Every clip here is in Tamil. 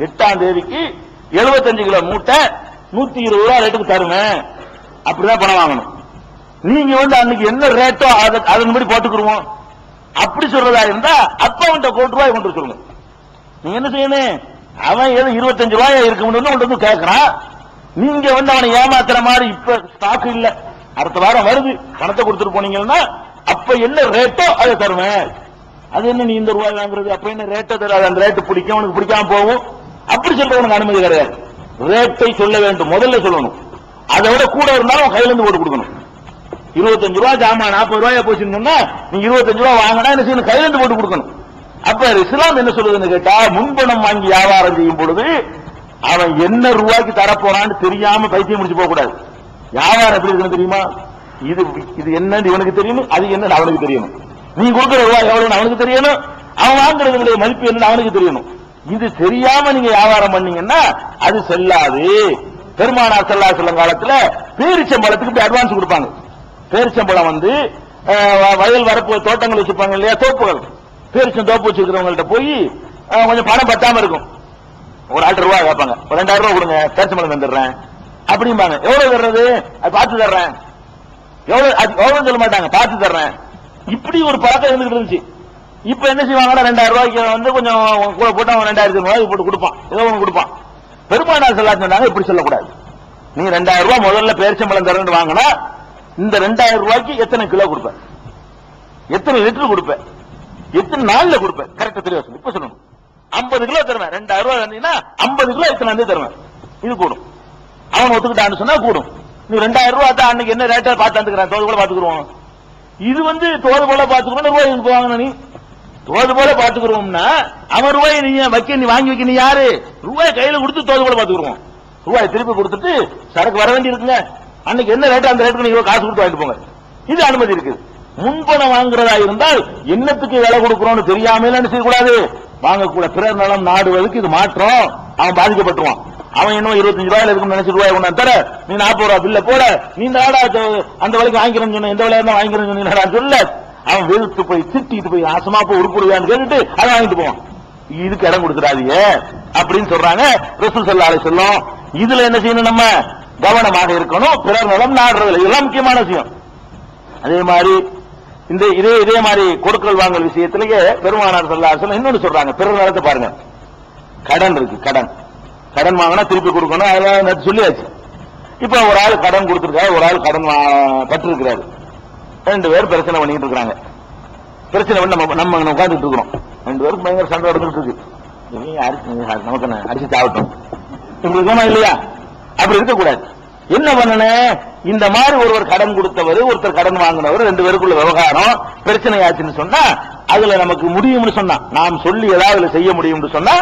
எட்டாம் தேதிக்கு 75 கிலோ மூட்டை நூத்தி இருபது ரூபா ரேட்டுக்கு தருவேன் அப்படிதான் பணம் வாங்கணும். நீங்க வந்து அன்னைக்கு என்ன ரேட்டோ அதை- அதன்படி போட்டுக்கிடுவோம் அப்படி சொல்றதா இருந்தா அப்ப அவன்கிட்ட கோடி ரூபாய் கொண்டு சொல்லுங்க. நீங்க என்ன செய்யணும்? அவன் ஏதோ இருபத்தஞ்சு ரூபாய் இருக்க முடியும்னு கொண்டு வந்து கேட்கறான் நீங்க வந்து அவனை ஏமாத்துற மாதிரி இப்ப ஸ்டாக் இல்ல. அடுத்த வாரம் வருது. பணத்தை கொடுத்துட்டு போனீங்கன்னா அப்ப என்ன ரேட்டோ அதை தருவேன். அது என்ன நீ இந்த ரூபாய் வாங்குறது? அப்ப என்ன ரேட்டோ தராது? அந்த ரேட்டு பிடிக்கும் உனக்கு பிடிக்காம போகும். அப்படி சொல்றவனுக்கு அனுமதி கிடையாது. ரேட்டை சொல்ல வேண்டும். முதல்ல சொல்லணும். அதை விட கூட இருந்தாலும் அவன் கையில இருந்து போட்டு கொடுக்கணும். இருபத்தஞ்சு ரூபா ஜாமான் நாற்பது ரூபாய் போச்சுன்னா நீ இருபத்தஞ்சு ரூபா வாங்கினா என்ன செய்யணும்? கையில இருந்து போட்டு கொடுக்கணும். அப்ப இஸ்லாம் என்ன சொல்லுதுன்னு கேட்டா முன்பணம் வாங்கி வியாபாரம் செய்யும் பொழுது அவன் என்ன ரூபாய்க்கு தரப்போறான்னு தெரியாம பைத்தியம் முடிச்சு போக கூடாது வியாபாரம் எப்படி இருக்குன்னு தெரியுமா? இது இது என்னன்னு இவனுக்கு தெரியணும் அது என்னன்னு அவனுக்கு தெரியணும். நீ கொடுக்குற ரூபாய் எவ்வளவுன்னு அவனுக்கு தெரியணும். அவன் வாங்குறதுடைய மதிப்பு என்னன்னு அவனுக்கு தெரியணும். இது தெரியாம நீங்க வியாபாரம் பண்ணீங்கன்னா அது செல்லாது. பெருமானார் செல்லா செல்லும் காலத்துல பேரிச்சம்பழத்துக்கு இப்படி அட்வான்ஸ் கொடுப்பாங்க. பேரிச்சம்பழம் வந்து வ- வயல் வரப்பு தோட்டங்கள் வச்சிருப்பாங்க இல்லையா தோப்புகள். பேரிச்சம் தோப்பு வச்சிருக்கிறவங்கள்ட்ட போய் கொஞ்சம் பணம் பத்தாம இருக்கும். ஒரு ஆயிரம் ரூபாய் கேட்பாங்க. ஒரு ரெண்டாயிரம் ரூபாய் கொடுங்க பேரிச்சம்பழம் தந்துடுறேன். அப்படிம்பாங்க. எவ்வளவு தர்றது? அது பார்த்து தர்றேன். எவ்வளவு அது எவ்வளவு சொல்ல மாட்டாங்க. பார்த்து தர்றேன். இப்படி ஒரு பழக்கம் இருந்துகிட்டு இருந்துச்சு. இப்ப என்ன செய்வாங்கன்னா ரெண்டாயிரம் ரூபாய்க்கு வந்து கொஞ்சம் கூட போட்டு அவன் ரெண்டாயிரத்தி ரூபாய் போட்டு கொடுப்பான். ஏதோ ஒன்று கொடுப்பான். பெருமானார் செல்லா சொன்னாங்க இப்படி சொல்லக்கூடாது. நீ ரெண்டாயிரம் ரூபாய் முதல்ல பேரிச்சம்பளம் தரேன்னு வாங்கினா இந்த ரெண்டாயிரம் ரூபாய்க்கு எத்தனை கிலோ கொடுப்பேன் எத்தனை லிட்டர் கொடுப்பேன் எத்தனை நாள்ல கொடுப்பேன் கரெக்டா தெரிய சொல்லு. இப்ப சொல்லணும். ஐம்பது கிலோ தருவேன். ரெண்டாயிரம் ரூபாய் வந்தீங்கன்னா ஐம்பது கிலோ எத்தனை வந்து தருவேன். இது கூடும். அவன் ஒத்துக்கிட்டான்னு சொன்னா கூடும். நீ ரெண்டாயிரம் ரூபாய் தான் அன்னைக்கு என்ன ரேட்டா பார்த்து வந்துக்கிறேன் தோது கூட பாத்துக்குருவோம் இது வந்து தோது போல பாத்துக்கணும் ரூபாய் இதுக்கு நீ. தோது போல பாத்துக்கிறோம்னா அவன் ரூபாய் நீ வைக்க நீ வாங்கி வைக்க நீ யாரு? ரூபாய் கையில கொடுத்து தோது போல பாத்துக்கிறோம் ரூபாய் திருப்பி கொடுத்துட்டு சரக்கு வர வேண்டி இருக்குங்க அன்னைக்கு என்ன ரேட் அந்த ரேட்டுக்கு நீங்க காசு கொடுத்து வாங்கிட்டு போங்க. இது அனுமதி இருக்குது. முன்பணம் வாங்குறதா இருந்தால் என்னத்துக்கு விலை கொடுக்கிறோம்னு தெரியாம என்ன செய்யக்கூடாது. வாங்கக்கூட பிறர் நலம் நாடுவதற்கு இது மாற்றம். அவன் பாதிக்கப்பட்டுருவான். அவன் இன்னும் இருபத்தஞ்சு ரூபாயில இருக்கும் நினைச்சு ரூபாய் கொண்டு தர நீ நாற்பது ரூபாய் பில்ல போட நீ இந்த அந்த விலைக்கு வாங்கிக்கிறேன்னு சொன்ன எந்த விலையா இருந்தா வாங்கிக்கிறேன்னு சொன்னீங்கடா சொல்ல. அவன் வெளுத்து போய் திட்டிட்டு போய் ஆசமா போய் உருப்புடுவான்னு கேட்டுட்டு அதை வாங்கிட்டு போவான். இதுக்கு இடம் கொடுத்துடாதீங்க அப்படின்னு சொல்றாங்க ரசூல் ஸல்லல்லாஹு சொல்லும் இதுல என்ன செய்யணும் நம்ம? கவனமாக இருக்கணும். பிறர் நலம் நாடுறதுல இதெல்லாம் முக்கியமான விஷயம். அதே மாதிரி இந்த இதே இதே மாதிரி கொடுக்கல் வாங்கல் விஷயத்திலேயே பெருமானார் ஸல்லல்லாஹு இன்னொன்னு சொல்றாங்க. பிறர் நலத்தை பாருங்க. கடன் இருக்கு கடன். கடன் வாங்கினா திருப்பி கொடுக்கணும். அதெல்லாம் சொல்லியாச்சு. இப்ப ஒரு ஆள் கடன் கொடுத்துருக்காரு ஒரு ஆள் கடன் பட்டிருக்கிறாரு. ரெண்டு பேர் பிரச்சனை பண்ணிட்டு இருக்காங்க பிரச்சனை பண்ணி நம்ம நம்ம உட்காந்துட்டு இருக்கிறோம். ரெண்டு பேருக்கு பயங்கர சண்டை நடந்துட்டு இருக்கு. இவங்க நமக்கு அரிசி சாப்பிட்டோம் உங்களுக்கு இப்படி இல்லையா? அப்படி இருக்கக்கூடாது. என்ன பண்ணணும் இந்த மாதிரி ஒருவர் கடன் கொடுத்தவர் ஒருத்தர் கடன் வாங்கினவர் ரெண்டு பேருக்குள்ள விவகாரம் பிரச்சனை ஆச்சுன்னு சொன்னா அதுல நமக்கு முடியும்னு சொன்னா நாம் சொல்லி ஏதாவது செய்ய முடியும்னு சொன்னா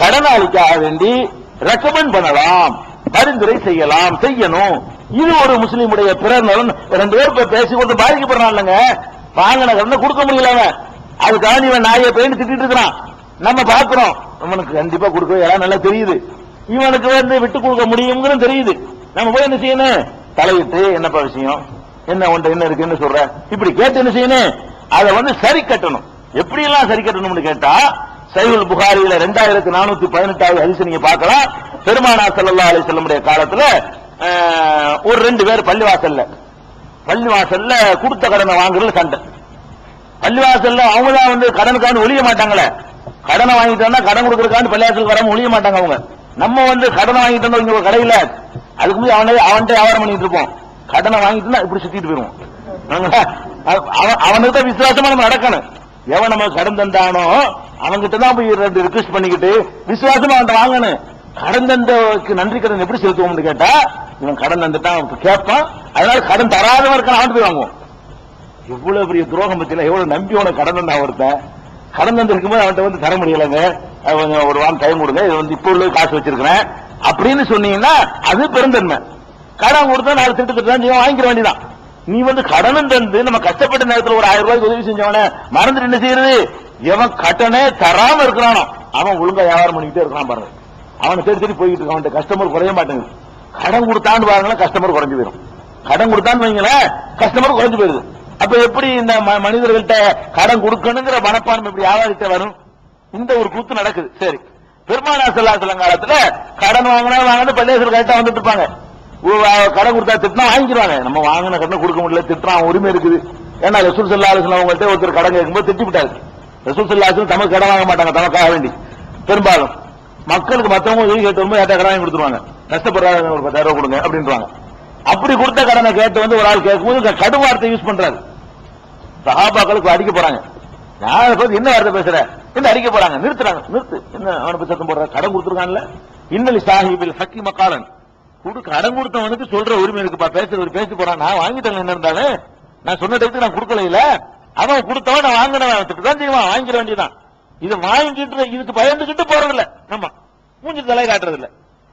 கடனாளிக்காக வேண்டி ரெக்கமெண்ட் பண்ணலாம். பரிந்துரை செய்யலாம் செய்யணும். இது ஒரு முஸ்லீமுடைய பிறர் நலன். ரெண்டு பேர் பேசி கொடுத்து பாதிக்கப்படுறான் வாங்கின கடனை கொடுக்க முடியல அவன். அதுக்காக இவன் நாயை போயின்னு திட்டிட்டு இருக்கிறான். நம்ம பாக்குறோம் இவனுக்கு கண்டிப்பா கொடுக்க எல்லாம் நல்லா தெரியுது. இவனுக்கு வந்து விட்டு கொடுக்க முடியுங்கிறது தெரியுது. நம்ம போய் என்ன செய்யணும்? தலையிட்டு என்னப்பா விஷயம்? என்ன உன்ட்ட என்ன இருக்குன்னு சொல்ற? இப்படி கேட்டு என்ன செய்யணும்? அதை வந்து சரி கட்டணும். எப்படி எல்லாம் சரி கட்டணும்னு கேட்டா சைவல் புகாரியில ரெண்டாயிரத்தி நானூத்தி பதினெட்டாவது அரிசி நீங்க பார்க்கலாம். பெருமானா ஸல்லல்லாஹு அலைஹி வஸல்லமுடைய காலத்துல ஒரு ரெண்டு பேர் பள்ளிவாசல்ல. பள்ளிவாசல்ல கொடுத்த கடனை வாங்குறது சண்டை. பள்ளிவாசல்ல அவங்க தான் வந்து கடனுக்கான ஒழிய மாட்டாங்களே. கடனை வாங்கிட்டோம்னா கடன் கொடுக்கறதுக்கான பள்ளிவாசலுக்கு வராம ஒழிய மாட்டாங்க அவங்க. நம்ம வந்து கடனை வாங்கிட்டோம் இங்க ஒரு கடையில அதுக்கு முன்னாடி அவனே அவன்கிட்ட வியாபாரம் பண்ணிட்டு இருப்போம். கடனை வாங்கிட்டு இப்படி சுத்திட்டு போயிருவோம். அவன் அவனுக்கு தான் விசுவாசமா நம்ம நடக்கணும். எவன் நம்ம கடன் தந்தானோ அவன்கிட்ட தான் போய் ரெண்டு ரிக்வெஸ்ட் பண்ணிக்கிட்டு விசுவாசமா அவன்கிட்ட வாங்கணும். கடன் தந்தவருக்கு நன்றி கடன் எப்படி செலுத்துவோம்னு கேட்டா இவன் கடன் தந்துட்டான் கேட்பான் அதனால கடன் தராதவன் இருக்கான் அவன் போய் வாங்குவோம். எவ்வளவு பெரிய துரோகம் பத்தியில எவ்வளவு நம்பி உனக்கு கடன் தந்தா ஒருத்தன். கடன் தந்திருக்கும் போது அவன்கிட்ட வந்து தர முடியலங்க. கொஞ்சம் ஒரு வாரம் டைம் கொடுங்க. இது வந்து இப்போ உள்ள காசு வச்சிருக்கிறேன். அப்படின்னு சொன்னீங்கன்னா அது பெருந்தன்மை. கடன் கொடுத்தா நாலு திட்டு திட்டு நீ வாங்கிக்க வேண்டியதான் நீ வந்து கடனும் தந்து நம்ம கஷ்டப்பட்ட நேரத்தில் ஒரு ஆயிரம் ரூபாய்க்கு உதவி செஞ்சவன மறந்துட்டு என்ன செய்யறது? எவன் கடனே தராம இருக்கிறானோ அவன் ஒழுங்கா வியாபாரம் பண்ணிக்கிட்டே இருக்கான் பாருங்க. அவனை தேடி தேடி போய்கிட்டு இருக்கான். அவன்கிட்ட கஸ்டமர் குறைய மாட்டேங்குது. கடன் கொடுத்தான்னு பாருங்களேன் கஸ்டமர் குறைஞ்சு போயிடும் கடன் கொடுத்தான்னு வைங்களேன் கஸ்டமர் குறைஞ்சு போயிருது அப்ப எப்படி இந்த ம- மனிதர்கள்ட்ட கடன் கொடுக்கணுங்கிற மனப்பான்மை எப்படி வியாபாரிட்ட வரும்? இந்த ஒரு கூத்து நடக்குது. சரி. பெருமானா செல்லாசலம் காலத்துல கடன் வாங்கினா வாங்கினா பள்ளியாசல் கரெக்டா வந்துட்டு இருப்பாங்க. கடன் கொடுத்தா திட்டினா வாங்கிடுவாங்க நம்ம வாங்கின கடனை கொடுக்க முடியல திட்டுறான் உரிமை இருக்குது. ஏன்னா ரசூல் சல்லா அவங்கள்ட்ட ஒருத்தர் கடன் கேட்கும்போது திட்டி விட்டாரு ரசூல் சல்லா அலுவலம் தமக்கு கடன் வாங்க மாட்டாங்க தமக்காக வேண்டி. பெரும்பாலும். மக்களுக்கு மத்தவங்க உதவி கேட்டு வரும்போது ஏட்டா கொடுத்துருவாங்க. கஷ்டப்படுறாங்க ஒரு பத்தாயிரம் ரூபாய் கொடுங்க அப்படின்றாங்க. அப்படி கொடுத்த கடனை கேட்டு வந்து ஒரு ஆள் கேட்கும்போது கடும் வார்த்தை யூஸ் பண்றாரு. சகாபாக்களுக்கு அடிக்க போறாங்க. நான் பத்தி என்ன வார்த்தை பேசுற? என்ன அடிக்க போறாங்க? நிறுத்துறாங்க. நிறுத்து. என்ன அவனை பத்தி சத்தம் போடுற கடன் கொடுத்துருக்கான்ல. இன்னலி சாஹிபில் ஹக்கி மக்காலன் குடு கடன் கொடுத்தவனுக்கு சொல்ற உரிமை இருக்குப்பா பேசுற ஒரு பேசி போறான். நான் வாங்கிட்டேன் என்ன இருந்தாலும். நான் சொன்ன டைத்துக்கு நான் கொடுக்கல இல்ல அவன் கொடுத்தவன் நான் வாங்கினவன். திட்டு தான் செய்வான். வாங்கிட வேண்டியதான் இது வாங்கிட்டு இதுக்கு பயந்துகிட்டு போறதில்ல. நம்ம மூஞ்சி தலை காட்டுறது இல்ல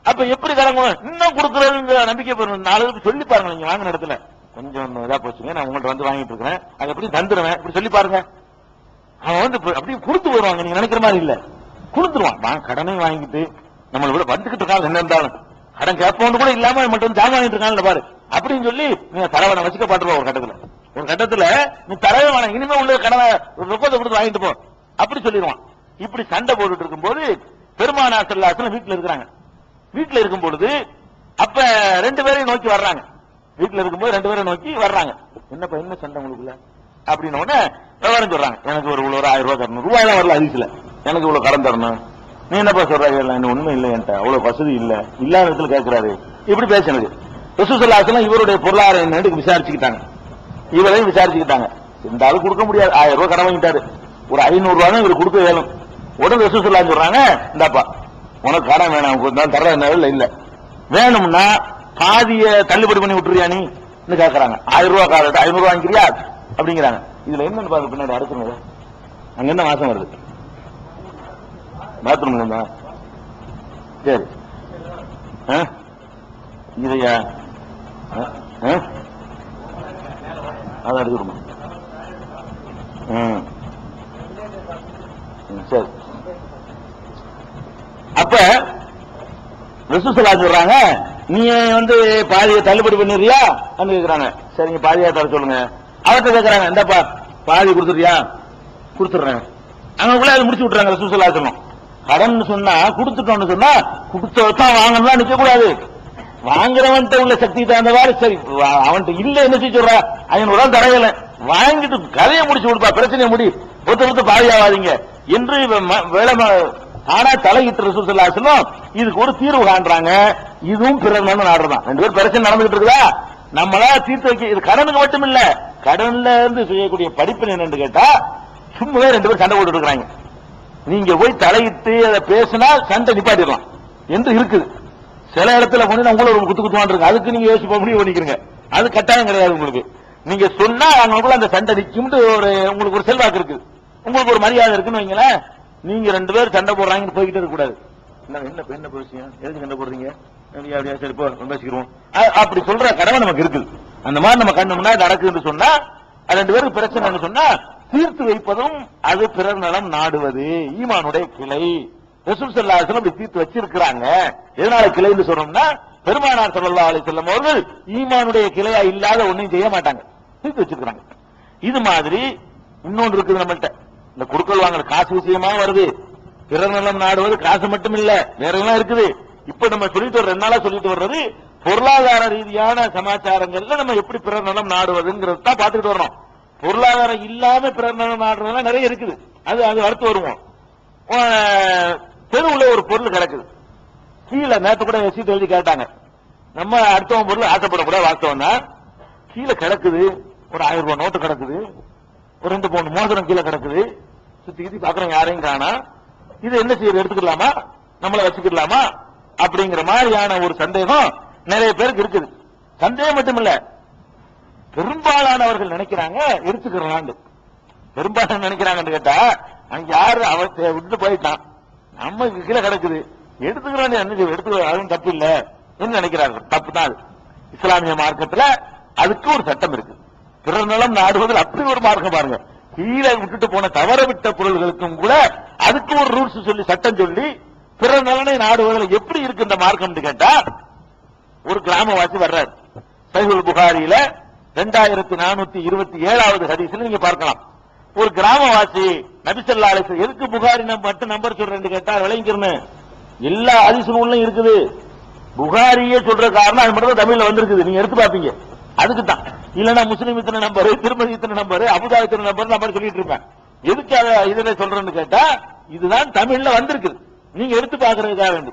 அப்ப எப்படி கடன் இன்னும் கொடுக்கறதுங்கிற நம்பிக்கை பெறணும் நாலு பேருக்கு சொல்லி பாருங்க நீங்க வாங்கின இடத்துல. கொஞ்சம் இதா போச்சுங்க நான் உங்கள்ட்ட வந்து வாங்கிட்டு இருக்கிறேன். அது எப்படி தந்துடுவேன் இப்படி சொல்லி பாருங்க. அவன் வந்து அப்படியே கொடுத்து வருவாங்க நீங்க நினைக்கிற மாதிரி இல்ல. கொடுத்துருவான். நான் கடனையும் வாங்கிட்டு நம்மள விட வந்துகிட்டு இருக்காங்க என்ன இருந்தாலும். கடன் கேட்போன்னு கூட இல்லாம மட்டும் வந்து ஜாமான் வாங்கிட்டு இருக்காங்க பாரு. அப்படின்னு சொல்லி நீங்க தரவனை வச்சுக்க பாட்டுருவா ஒரு கட்டத்துல. ஒரு கட்டத்துல நீ தரவே வேணாம் இனிமே உள்ள கடனை ஒரு ரொக்கத்தை கொடுத்து வாங்கிட்டு போ. அப்படி சொல்லிடுவான். இப்படி சண்டை போட்டுட்டு இருக்கும்போது பெருமானா செல்லாசலம் வீட்டுல இருக்கிறாங்க. வீட்டில் இருக்கும் பொழுது அப்ப ரெண்டு பேரையும் நோக்கி வர்றாங்க. வீட்டில் இருக்கும்போது ரெண்டு பேரும் நோக்கி வர்றாங்க. என்னப்பா என்ன சண்டை உங்களுக்குள்ள? அப்படின்னு உடனே விவரம் சொல்றாங்க. எனக்கு ஒரு இவ்வளோ ஒரு ஆயிரம் ரூபாய் தரணும். ரூபாய் எல்லாம் வரல அதிசல எனக்கு இவ்வளவு கடன் தரணும். நீ என்னப்பா சொல்றாங்க என்ன உண்மை இல்லை என்கிட்ட அவ்வளவு வசதி இல்ல. இல்லாத இடத்துல கேட்கிறாரு இப்படி பேசினது. ரசூசல்லாசலம் இவருடைய பொருளாதார என்னன்னு விசாரிச்சுக்கிட்டாங்க. இவரையும் விசாரிச்சுக்கிட்டாங்க. இருந்தாலும் கொடுக்க முடியாது. ஆயிரம் ரூபாய் கடன் வாங்கிட்டாரு. ஒரு ஐநூறு ரூபாய் இவர் கொடுக்க வேணும். உடனே ரசூசல்லா சொல்றாங்க இந்தாப்பா உனக்கு கடன் வேணாம் கொஞ்சம் தர இல்ல இல்ல. வேணும்னா பாதிய தள்ளுபடி பண்ணி விட்டுறியா நீ? கேக்குறாங்க. ஆயிரம் ரூபாய் காரட்டு ஐநூறு வாங்கிக்கிறியா? அப்படிங்கிறாங்க. இதுல என்னன்னு பாருங்க பின்னாடி அடுத்துங்க அங்க என்ன மாசம் வருது? பாத்ரூம் சரி. ஆ? இதையா? ஆ? ஆ? அதான் எடுத்துருமா ம், சரி. அப்ப ரசூசலா சொல்றாங்க நீ வந்து பாதியை தள்ளுபடி பண்ணிடுறியா? கேக்குறாங்க. சரிங்க பாதியா தர சொல்லுங்க. அவர்கிட்ட கேக்குறாங்க இந்தப்பா பாதி கொடுத்துறியா கொடுத்துடுறேன். அவங்களுக்குள்ள அதை முடிச்சு விட்டுறாங்க ரசூசலா சொல்லணும் கடன் சொன்னா கொடுத்துட்டோம்னு சொன்னா கொடுத்ததான் வாங்கணும்னா நிக்க கூடாது. வாங்குறவன்ட்ட உள்ள சக்தி தகுந்தவாறு சரி அவன்கிட்ட இல்ல என்ன செய்ய சொல்றா? ஐநூறு ரூபாய் தரையில. வாங்கிட்டு கதையை முடிச்சு கொடுப்பா பிரச்சனையை முடி. ஒருத்தர் ஒருத்தர் பாதியாவாதீங்க. என்று ஆனா தலையிட்டு ரசூசல்லாசலும் இதுக்கு ஒரு தீர்வு காண்றாங்க. இதுவும் பிறர் மனு நாடுறதான். ரெண்டு பேரும் பிரச்சனை நடந்துகிட்டு இருக்குதா? நம்மளா தீர்த்து வைக்க இது கடனுக்கு மட்டும் இல்ல கடன்ல இருந்து செய்யக்கூடிய படிப்பு என்னன்னு கேட்டா சும்மாவே ரெண்டு பேரும் சண்டை போட்டு இருக்கிறாங்க. நீங்க போய் தலையிட்டு அதை பேசினா சண்டை நிப்பாட்டிடலாம். என்று இருக்குது. சில இடத்துல கொண்டு உங்களை ஒரு குத்து குத்துவான் இருக்கு. அதுக்கு நீங்க யோசிச்சு முடிவு பண்ணிக்கிறீங்க அது கட்டாயம் கிடையாது உங்களுக்கு. நீங்க சொன்னா அவங்களுக்குள்ள அந்த சண்டை நிற்கும் ஒரு உங்களுக்கு ஒரு செல்வாக்கு இருக்கு உங்களுக்கு ஒரு மரியாதை இருக்குன்னு வைங்களேன். நீங்க ரெண்டு பேரும் சண்டை போடுறாங்கன்னு போய்கிட்டே இருக்க கூடாது என்ன என்ன என்ன விஷயம் எதுக்கு சண்டை போடுறீங்க? அப்படியா அப்படியா சரி போ பேசிக்கிறோம் அப்படி சொல்ற கடமை நமக்கு இருக்குது. அந்த மாதிரி நம்ம கண்ணு முன்னாடி நடக்குதுன்னு சொன்னா அது ரெண்டு பேருக்கு பிரச்சனைன்னு சொன்னா தீர்த்து வைப்பதும் அது பிறர் நலம் நாடுவது. ஈமானுடைய கிளை. ரசூல் வஸல்லம் அப்படி தீர்த்து வச்சிருக்கிறாங்க. எதனால கிளைன்னு சொல்றோம்னா பெருமானார் ஸல்லல்லாஹு அலைஹி வஸல்லம் அவர்கள் ஈமானுடைய கிளையா இல்லாத ஒண்ணையும் செய்ய மாட்டாங்க. தீர்த்து வச்சிருக்கிறாங்க. இது மாதிரி இன்னொன்று இருக்குது நம்மள்ட்ட. இந்த குடுக்கல் வாங்கல காசு விஷயமா வருது. பிறர் நலம் நாடுவது காசு மட்டும் இல்ல வேற எல்லாம் இருக்குது? இப்ப நம்ம சொல்லிட்டு வர்ற ரெண்டு நாளா சொல்லிட்டு வர்றது பொருளாதார ரீதியான சமாச்சாரங்கள்ல நம்ம எப்படி பிறர் நலம் நாடுவதுங்கிறது தான் பாத்துக்கிட்டு வரணும் பொருளாதாரம் இல்லாம பிறர் நலம் நாடுறதெல்லாம் நிறைய இருக்குது. அது அது அடுத்து வருவோம். தெருவுல ஒரு பொருள் கிடக்குது. கீழே நேற்று கூட சீட் எழுதி கேட்டாங்க. நம்ம அடுத்தவன் பொருள் ஆசைப்படக்கூடாது வாஸ்தவம் தான் கீழே கிடக்குது. ஒரு ஆயிரம் ரூபாய் நோட்டு கிடக்குது. ரெண்டு மூணு மோதிரம் கீழே கிடக்குது. சுத்தி சுத்தி பாக்குறவங்க யாரையும் காணா. இது என்ன செய்யறது எடுத்துக்கலாமா? நம்மள வச்சுக்கலாமா? அப்படிங்கிற மாதிரியான ஒரு சந்தேகம் நிறைய பேருக்கு இருக்குது. சந்தேகம் மட்டும் இல்ல. பெரும்பாலானவர்கள் நினைக்கிறாங்க எடுத்துக்கிறலான்னு பெரும்பாலும் நினைக்கிறாங்கன்னு கேட்டா அங்க யாரு? அவன் விட்டு போயிட்டான். நம்ம கீழே கிடக்குது. எடுத்துக்கிறோம் என்ன எடுத்துக்கிறோம் தப்பு இல்ல. என்ன நினைக்கிறார்கள்? தப்பு தான் இஸ்லாமிய மார்க்கத்துல அதுக்கு ஒரு சட்டம் இருக்கு. பிறர் நலம் நாடுவதில் அப்படி ஒரு மார்க்கம் பாருங்க. கீழே விட்டுட்டு போன தவற விட்ட பொருள்களுக்கும் கூட அதுக்கு ஒரு ரூல்ஸ் சொல்லி சட்டம் சொல்லி பிற நலனை நாடுவதில் எப்படி இருக்கு இந்த மார்க்கம்னு கேட்டா ஒரு கிராமவாசி வர்றார். சைகுல் புகாரியில ரெண்டாயிரத்தி நானூத்தி இருபத்தி ஏழாவது ஹதீஸ்ல நீங்க பார்க்கலாம். ஒரு கிராமவாசி நபிசல்லா எதுக்கு புகாரி நம்ம மட்டும் நம்பர் சொல்றேன்னு கேட்டா விளங்கிக்கிறேன்னு எல்லா ஹதீஸ் இருக்குது. புகாரியே சொல்ற காரணம் அது மட்டும் தமிழ்ல வந்திருக்குது. நீங்க எடுத்து பாப்பீங்க அதுக்கு தான் முஸ்லீம் இத்தனை நம்பர் திருமதி இத்தனை நம்பர் அபுதா இத்தனை நம்பர் நம்பர் சொல்லிட்டு இருப்பேன். எதுக்கு அதை இதுல சொல்றேன்னு கேட்டா இதுதான் தமிழ்ல வந்திருக்குது. நீங்க எடுத்து பாக்குறதுக்காக வேண்டி.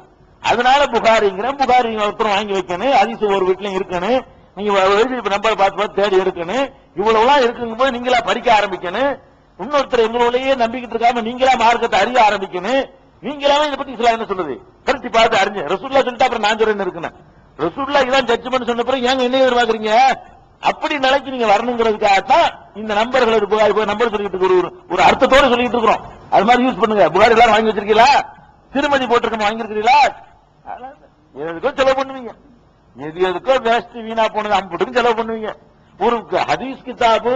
அதனால புகாரிங்கிறேன். புகாரி ஒருத்தர் வாங்கி வைக்கணும். அதிசு ஒரு வீட்லயும் இருக்கணும். நீங்க எழுதி நம்பர் பார்த்து பார்த்து தேடி எடுக்கணும். இவ்வளவுலாம் இருக்குங்கும் போது நீங்களா படிக்க ஆரம்பிக்கணும். இன்னொருத்தர் எங்களுடைய நம்பிக்கிட்டு இருக்காம நீங்களா மார்க்கத்தை அறிய ஆரம்பிக்கணும். நீங்களாவே இதை பத்தி சில என்ன சொல்றது? கருத்தி பார்த்து அறிஞ்சு. ரசூல்லா சொல்லிட்டு அப்புறம் நான் சொல்றேன்னு இருக்கணும் ரசூல்லா இதான் ஜட்ஜ்மெண்ட் சொன்ன பிறகு ஏங்க என்ன எதிர்பார்க்கறீங்க? அப்படி நிலைக்கு நீங்க வரணுங்கிறதுக்காகத்தான் இந்த நம்பர்கள் ஒரு புகாரி நம்பர் சொல்லிட்டு ஒரு ஒரு அர்த்தத்தோட சொல்லிட்டு இருக்கிறோம். அது மாதிரி யூஸ் பண்ணுங்க. புகாரி எல்லாரும் வாங்கி வச்சிருக்கீங்களா? திருமதி போட்டிருக்கோம் வாங்கியிருக்கிறீங்களா? அதெல்லாம் எதுக்கோ செலவு பண்ணுவீங்க. எது எதுக்கோ வேஸ்ட் வீணா போனது அம்புட்டுக்கும் செலவு பண்ணுவீங்க. ஒரு ஹதீஸ் கிதாபு